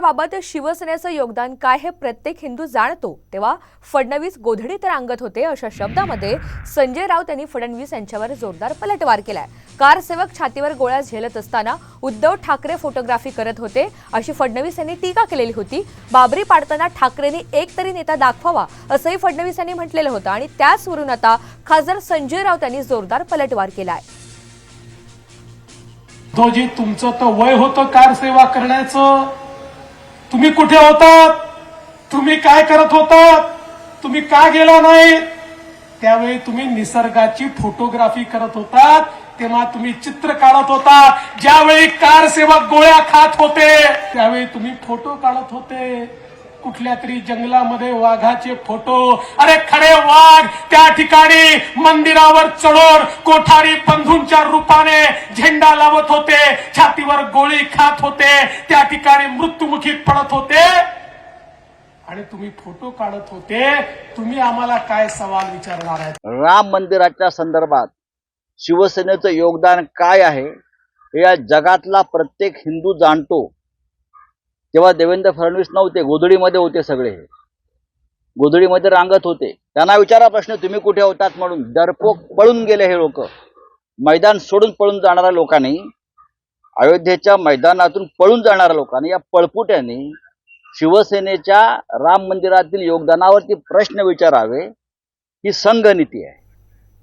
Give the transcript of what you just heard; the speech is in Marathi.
मंदिराबाबत शिवसेनेचं योगदान काय हे प्रत्येक हिंदू जाणतो. तेव्हा फडणवीस गोधडीत रांगत होते अशा शब्दामध्ये संजय राऊत यांनी फडणवीस यांच्यावर जोरदार पलटवार केलाय. कारसेवक छातीवर गोळ्या झेलत असताना उद्धव ठाकरे फोटोग्राफी करत होते. अशी फडणवीस यांनी टीका केलेली होती. बाबरी पाडताना ठाकरेंनी एक तरी नेता दाखवावा असंही फडणवीस यांनी म्हटलेलं होतं आणि त्याचवरून आता खासदार संजय राऊत यांनी जोरदार पलटवार केलाय. तो जी तुमचं तर वय होतं कार सेवा करण्याचं तुम्ही कुठे होतात? तुम्ही काय करत होतात? तुम्ही का गेला नाही? त्यावेळी तुम्ही निसर्गाची फोटोग्राफी करत होतात तेव्हा तुम्ही चित्र काढत होता ज्यावेळी कार सेवक गोळ्या खात होते त्यावेळी तुम्ही फोटो काढत होते. कुठल्या तरी जंगलामध्ये वाघाचे फोटो अरे खरे वाघ त्या ठिकाणी मंदिरावर चढून कोठारी बंधूंच्या रूपाने झेंडा लावत होते छातीवर गोळी खात होते त्या ठिकाणी मृत्युमुखी पडत होते. आणि तुम्ही फोटो काढत होते तुम्ही आम्हाला काय सवाल विचारणार आहे राम मंदिराच्या संदर्भात शिवसेनेचं योगदान काय आहे हे या जगातला प्रत्येक हिंदू जाणतो. तेव्हा देवेंद्र फडणवीस नव्हते गोधडीमध्ये होते सगळे. हे गोधडीमध्ये रांगत होते. त्यांना विचारा प्रश्न तुम्ही कुठे होतात म्हणून? डरपोक पळून गेले हे लोक. मैदान सोडून पळून जाणाऱ्या लोकांनी अयोध्येच्या मैदानातून पळून जाणाऱ्या लोकांनी या पळपुट्यांनी शिवसेनेच्या राम मंदिरातील योगदानावरती प्रश्न विचारावे ही संघनीती आहे.